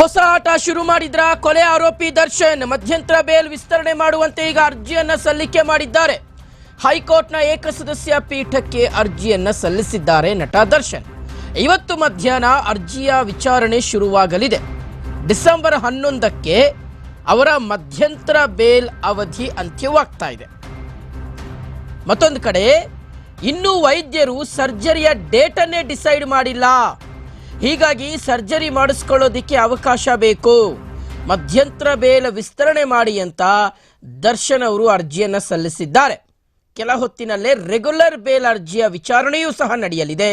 ಹೊಸ ಆಟ ಶುರು ಮಾಡಿದ್ರ? ಕೊಲೆ ಆರೋಪಿ ದರ್ಶನ್, ಮಧ್ಯಂತರ ಬೇಲ್ ವಿಸ್ತರಣೆ ಮಾಡುವಂತೆ ಈಗ ಅರ್ಜಿಯನ್ನ ಸಲ್ಲಿಕೆ ಮಾಡಿದ್ದಾರೆ. ಹೈಕೋರ್ಟ್ನ ಏಕಸದಸ್ಯ ಪೀಠಕ್ಕೆ ಅರ್ಜಿಯನ್ನ ಸಲ್ಲಿಸಿದ್ದಾರೆ ನಟ ದರ್ಶನ್. ಇವತ್ತು ಮಧ್ಯಾಹ್ನ ಅರ್ಜಿಯ ವಿಚಾರಣೆ ಶುರುವಾಗಲಿದೆ. ಡಿಸೆಂಬರ್ ಹನ್ನೊಂದಕ್ಕೆ ಅವರ ಮಧ್ಯಂತರ ಬೇಲ್ ಅವಧಿ ಅಂತ್ಯವಾಗ್ತಾ ಇದೆ. ಮತ್ತೊಂದು ಕಡೆ, ಇನ್ನೂ ವೈದ್ಯರು ಸರ್ಜರಿಯ ಡೇಟನ್ನೇ ಡಿಸೈಡ್ ಮಾಡಿಲ್ಲ. ಹೀಗಾಗಿ ಸರ್ಜರಿ ಮಾಡಿಸ್ಕೊಳ್ಳೋದಿಕ್ಕೆ ಅವಕಾಶ ಬೇಕು. ಮಧ್ಯಂತರ ಬೇಲ ವಿಸ್ತರಣೆ ಮಾಡಿ ಅಂತ ದರ್ಶನ್ ಅವರು ಅರ್ಜಿಯನ್ನು ಸಲ್ಲಿಸಿದ್ದಾರೆ. ಕೆಲ ಹೊತ್ತಿನಲ್ಲೇ ರೆಗ್ಯುಲರ್ ಬೇಲ್ ಅರ್ಜಿಯ ವಿಚಾರಣೆಯೂ ಸಹ ನಡೆಯಲಿದೆ.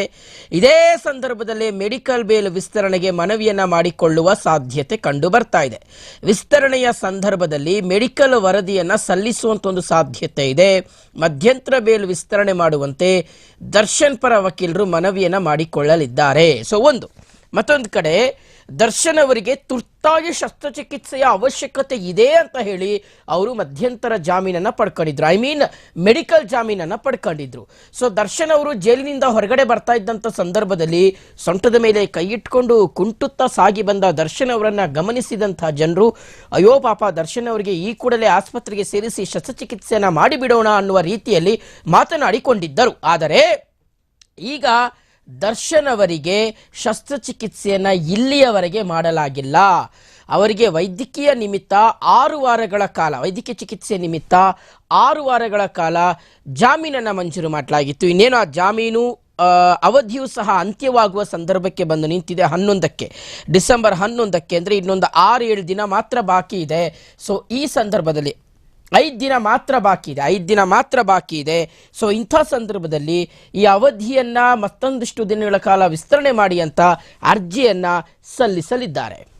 ಇದೇ ಸಂದರ್ಭದಲ್ಲಿ ಮೆಡಿಕಲ್ ಬೇಲ್ ವಿಸ್ತರಣೆಗೆ ಮನವಿಯನ್ನು ಮಾಡಿಕೊಳ್ಳುವ ಸಾಧ್ಯತೆ ಕಂಡು ಬರ್ತಾ ಇದೆ. ವಿಸ್ತರಣೆಯ ಸಂದರ್ಭದಲ್ಲಿ ಮೆಡಿಕಲ್ ವರದಿಯನ್ನು ಸಲ್ಲಿಸುವಂತ ಒಂದು ಸಾಧ್ಯತೆ ಇದೆ. ಮಧ್ಯಂತರ ಬೇಲ್ ವಿಸ್ತರಣೆ ಮಾಡುವಂತೆ ದರ್ಶನ್ ಪರ ವಕೀಲರು ಮನವಿಯನ್ನು ಮಾಡಿಕೊಳ್ಳಲಿದ್ದಾರೆ. ಸೊ ಒಂದು. ಮತ್ತೊಂದು ಕಡೆ ದರ್ಶನ್ ಅವರಿಗೆ ತುರ್ತಾಗಿ ಶಸ್ತ್ರಚಿಕಿತ್ಸೆಯ ಅವಶ್ಯಕತೆ ಇದೆ ಅಂತ ಹೇಳಿ ಅವರು ಮಧ್ಯಂತರ ಜಾಮೀನನ್ನ ಪಡ್ಕೊಂಡಿದ್ರು. ಐ ಮೀನ್ ಮೆಡಿಕಲ್ ಜಾಮೀನನ್ನ ಪಡ್ಕೊಂಡಿದ್ರು. ಸೊ ದರ್ಶನ್ ಅವರು ಜೈಲಿನಿಂದ ಹೊರಗಡೆ ಬರ್ತಾ ಇದ್ದಂಥ ಸಂದರ್ಭದಲ್ಲಿ ಸೊಂಟದ ಮೇಲೆ ಕೈ ಇಟ್ಕೊಂಡು ಕುಂಟುತ್ತಾ ಸಾಗಿ ಬಂದ ದರ್ಶನ್ ಅವರನ್ನು ಗಮನಿಸಿದಂಥ ಜನರು, ಅಯ್ಯೋ ಪಾಪ, ದರ್ಶನ್ ಅವರಿಗೆ ಈ ಕೂಡಲೇ ಆಸ್ಪತ್ರೆಗೆ ಸೇರಿಸಿ ಶಸ್ತ್ರಚಿಕಿತ್ಸೆಯನ್ನು ಮಾಡಿಬಿಡೋಣ ಅನ್ನುವ ರೀತಿಯಲ್ಲಿ ಮಾತನಾಡಿಕೊಂಡಿದ್ದರು. ಆದರೆ, ಈಗ ದರ್ಶನ್ ಅವರಿಗೆ ಶಸ್ತ್ರಚಿಕಿತ್ಸೆಯನ್ನು ಇಲ್ಲಿಯವರೆಗೆ ಮಾಡಲಾಗಿಲ್ಲ. ಅವರಿಗೆ ವೈದ್ಯಕೀಯ ನಿಮಿತ್ತ ಆರು ವಾರಗಳ ಕಾಲ, ವೈದ್ಯಕೀಯ ಚಿಕಿತ್ಸೆ ನಿಮಿತ್ತ ಆರು ವಾರಗಳ ಕಾಲ ಜಾಮೀನನ್ನು ಮಂಜೂರು ಮಾಡಲಾಗಿತ್ತು. ಇನ್ನೇನು ಆ ಜಾಮೀನು ಅವಧಿಯು ಸಹ ಅಂತ್ಯವಾಗುವ ಸಂದರ್ಭಕ್ಕೆ ಬಂದು ನಿಂತಿದೆ ಹನ್ನೊಂದಕ್ಕೆ. ಡಿಸೆಂಬರ್ ಹನ್ನೊಂದಕ್ಕೆ ಅಂದರೆ ಇನ್ನೊಂದು ಆರು ಏಳು ದಿನ ಮಾತ್ರ ಬಾಕಿ ಇದೆ. ಸೊ ಈ ಸಂದರ್ಭದಲ್ಲಿ ಐದು ದಿನ ಮಾತ್ರ ಬಾಕಿ ಇದೆ, ಐದು ದಿನ ಮಾತ್ರ ಬಾಕಿ ಇದೆ. ಸೊ ಇಂಥ ಸಂದರ್ಭದಲ್ಲಿ ಈ ಅವಧಿಯನ್ನು ಮತ್ತೊಂದಿಷ್ಟು ದಿನಗಳ ಕಾಲ ವಿಸ್ತರಣೆ ಮಾಡಿ ಅಂತ ಅರ್ಜಿಯನ್ನು ಸಲ್ಲಿಸಲಿದ್ದಾರೆ.